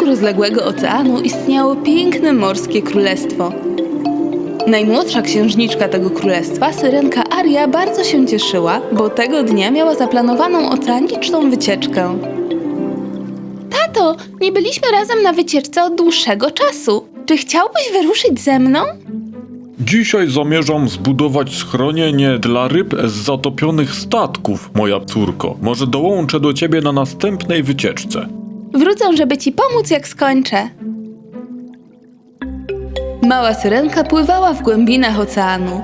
środku rozległego oceanu istniało piękne morskie królestwo. Najmłodsza księżniczka tego królestwa, syrenka Aria, bardzo się cieszyła, bo tego dnia miała zaplanowaną oceaniczną wycieczkę. Tato, nie byliśmy razem na wycieczce od dłuższego czasu. Czy chciałbyś wyruszyć ze mną? Dzisiaj zamierzam zbudować schronienie dla ryb z zatopionych statków, moja córko. Może dołączę do ciebie na następnej wycieczce. Wrócę, żeby ci pomóc, jak skończę. Mała syrenka pływała w głębinach oceanu.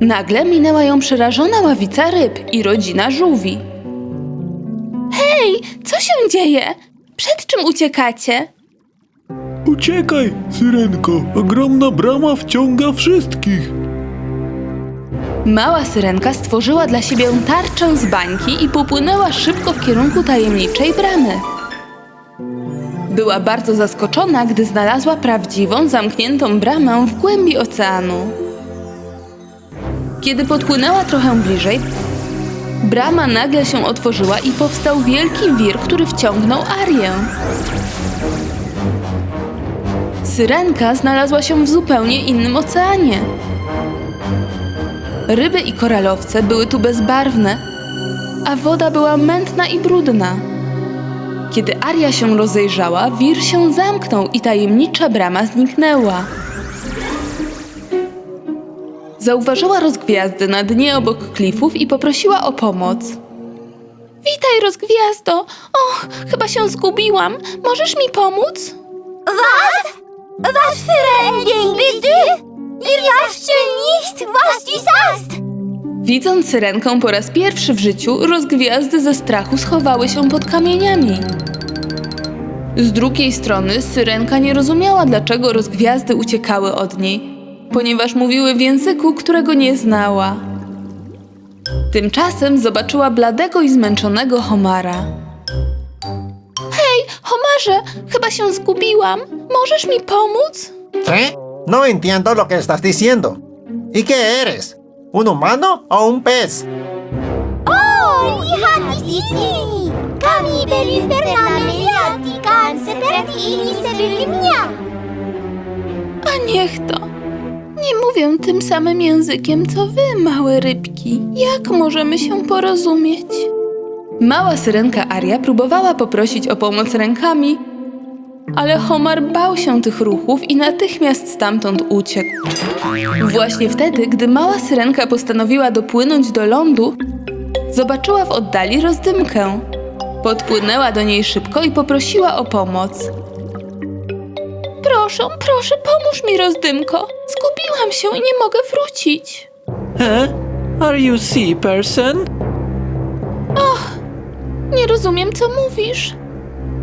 Nagle minęła ją przerażona ławica ryb i rodzina żółwi. Hej, co się dzieje? Przed czym uciekacie? Uciekaj, syrenko. Ogromna brama wciąga wszystkich. Mała syrenka stworzyła dla siebie tarczę z bańki i popłynęła szybko w kierunku tajemniczej bramy. Była bardzo zaskoczona, gdy znalazła prawdziwą, zamkniętą bramę w głębi oceanu. Kiedy podpłynęła trochę bliżej, brama nagle się otworzyła i powstał wielki wir, który wciągnął Arię. Syrenka znalazła się w zupełnie innym oceanie. Ryby i koralowce były tu bezbarwne, a woda była mętna i brudna. Kiedy Aria się rozejrzała, wir się zamknął i tajemnicza brama zniknęła. Zauważyła rozgwiazdy na dnie obok klifów i poprosiła o pomoc. Witaj, rozgwiazdo! O, chyba się zgubiłam. Możesz mi pomóc? Was? Was für ein Verstehen nicht, was du sagst. Widząc syrenkę po raz pierwszy w życiu, rozgwiazdy ze strachu schowały się pod kamieniami. Z drugiej strony syrenka nie rozumiała, dlaczego rozgwiazdy uciekały od niej, ponieważ mówiły w języku, którego nie znała. Tymczasem zobaczyła bladego i zmęczonego homara. Hej, homarze, chyba się zgubiłam. Możesz mi pomóc? ¿Eh? No entiendo lo que estás diciendo. ¿Y qué eres? ¿Un humano o un pez? Oh, lihat di sini. Kami pernah melihat seperti ini sebelumnya. A niech to. Nie mówię tym samym językiem, co wy, małe rybki. Jak możemy się porozumieć? Mała syrenka Aria próbowała poprosić o pomoc rękami, ale Homar bał się tych ruchów i natychmiast stamtąd uciekł. Właśnie wtedy, gdy mała syrenka postanowiła dopłynąć do lądu, zobaczyła w oddali rozdymkę. Podpłynęła do niej szybko i poprosiła o pomoc. Proszę, proszę, pomóż mi, rozdymko. Zgubiłam się i nie mogę wrócić. Huh? Are you sea person? Nie rozumiem, co mówisz.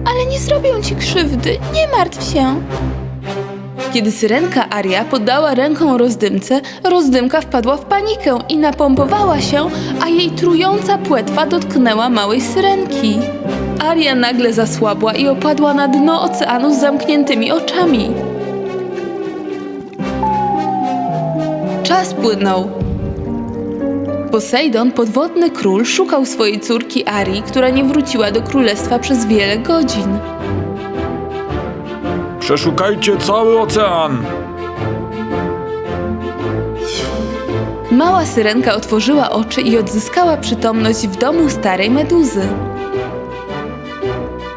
Ale nie zrobię ci krzywdy, nie martw się. Kiedy syrenka Aria podała ręką rozdymce, rozdymka wpadła w panikę i napompowała się, a jej trująca płetwa dotknęła małej syrenki. Aria nagle zasłabła i opadła na dno oceanu z zamkniętymi oczami. Czas płynął. Posejdon, podwodny król, szukał swojej córki Arii, która nie wróciła do królestwa przez wiele godzin. Przeszukajcie cały ocean. Mała syrenka otworzyła oczy i odzyskała przytomność w domu starej meduzy.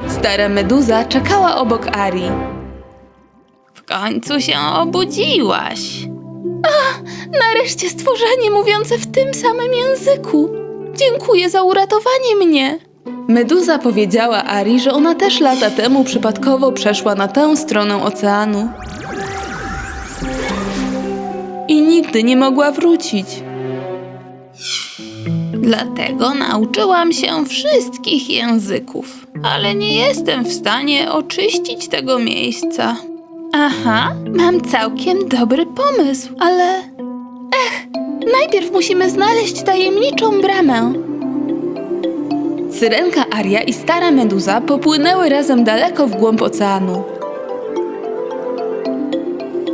Stara meduza czekała obok Arii. W końcu się obudziłaś. Nareszcie stworzenie mówiące w tym samym języku. Dziękuję za uratowanie mnie. Meduza powiedziała Arii, że ona też lata temu przypadkowo przeszła na tę stronę oceanu. I nigdy nie mogła wrócić. Dlatego nauczyłam się wszystkich języków, ale nie jestem w stanie oczyścić tego miejsca. Aha, mam całkiem dobry pomysł, ale. Ech, najpierw musimy znaleźć tajemniczą bramę. Syrenka Aria i stara meduza popłynęły razem daleko w głąb oceanu.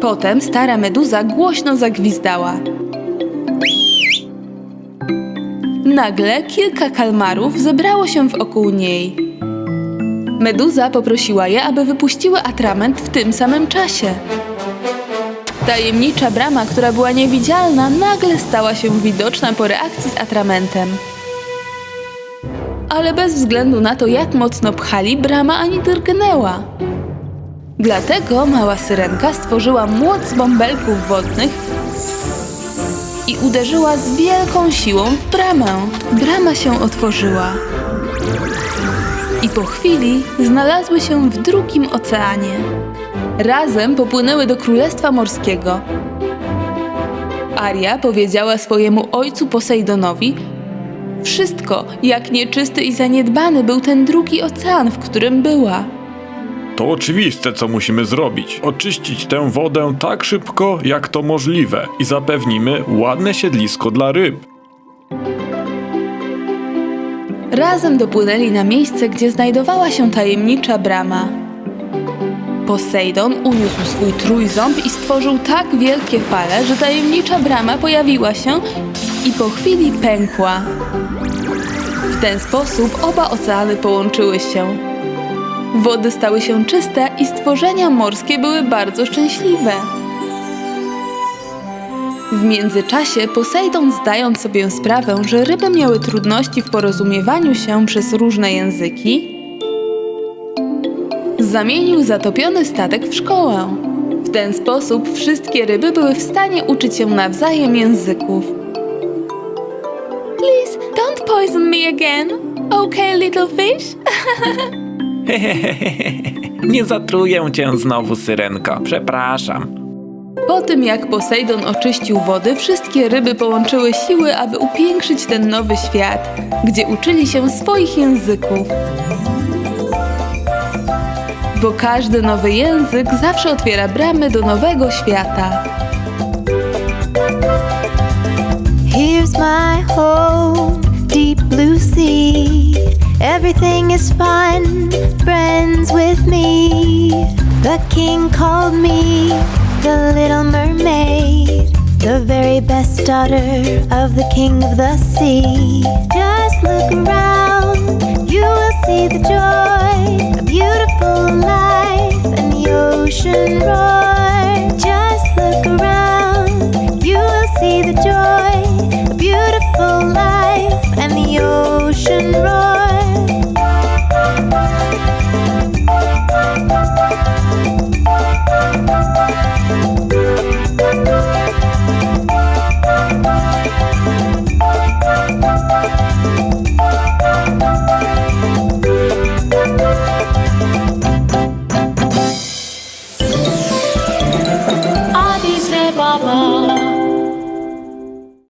Potem stara meduza głośno zagwizdała. Nagle kilka kalmarów zebrało się wokół niej. Meduza poprosiła je, aby wypuściły atrament w tym samym czasie. Tajemnicza brama, która była niewidzialna, nagle stała się widoczna po reakcji z atramentem. Ale bez względu na to, jak mocno pchali, brama ani drgnęła. Dlatego mała syrenka stworzyła młot z bąbelków wodnych i uderzyła z wielką siłą w bramę. Brama się otworzyła. Po chwili znalazły się w drugim oceanie. Razem popłynęły do Królestwa Morskiego. Aria powiedziała swojemu ojcu Posejdonowi wszystko, jak nieczysty i zaniedbany był ten drugi ocean, w którym była. To oczywiste, co musimy zrobić. Oczyścić tę wodę tak szybko, jak to możliwe i zapewnimy ładne siedlisko dla ryb. Razem dopłynęli na miejsce, gdzie znajdowała się tajemnicza brama. Posejdon uniósł swój trójząb i stworzył tak wielkie fale, że tajemnicza brama pojawiła się i po chwili pękła. W ten sposób oba oceany połączyły się. Wody stały się czyste i stworzenia morskie były bardzo szczęśliwe. W międzyczasie Posejdon, zdając sobie sprawę, że ryby miały trudności w porozumiewaniu się przez różne języki, zamienił zatopiony statek w szkołę. W ten sposób wszystkie ryby były w stanie uczyć się nawzajem języków. Please, don't poison me again. Okay, little fish? Nie zatruję cię znowu, syrenko. Przepraszam. Po tym jak Posejdon oczyścił wody, wszystkie ryby połączyły siły, aby upiększyć ten nowy świat, gdzie uczyli się swoich języków. Bo każdy nowy język zawsze otwiera bramy do nowego świata. Here's my home, deep blue sea. Everything is fun, friends with me. The king called me the little mermaid, the very best daughter of the king of the sea. Just look around, you will see the joy, a beautiful life, and the ocean roar. Just look around, you will see the joy,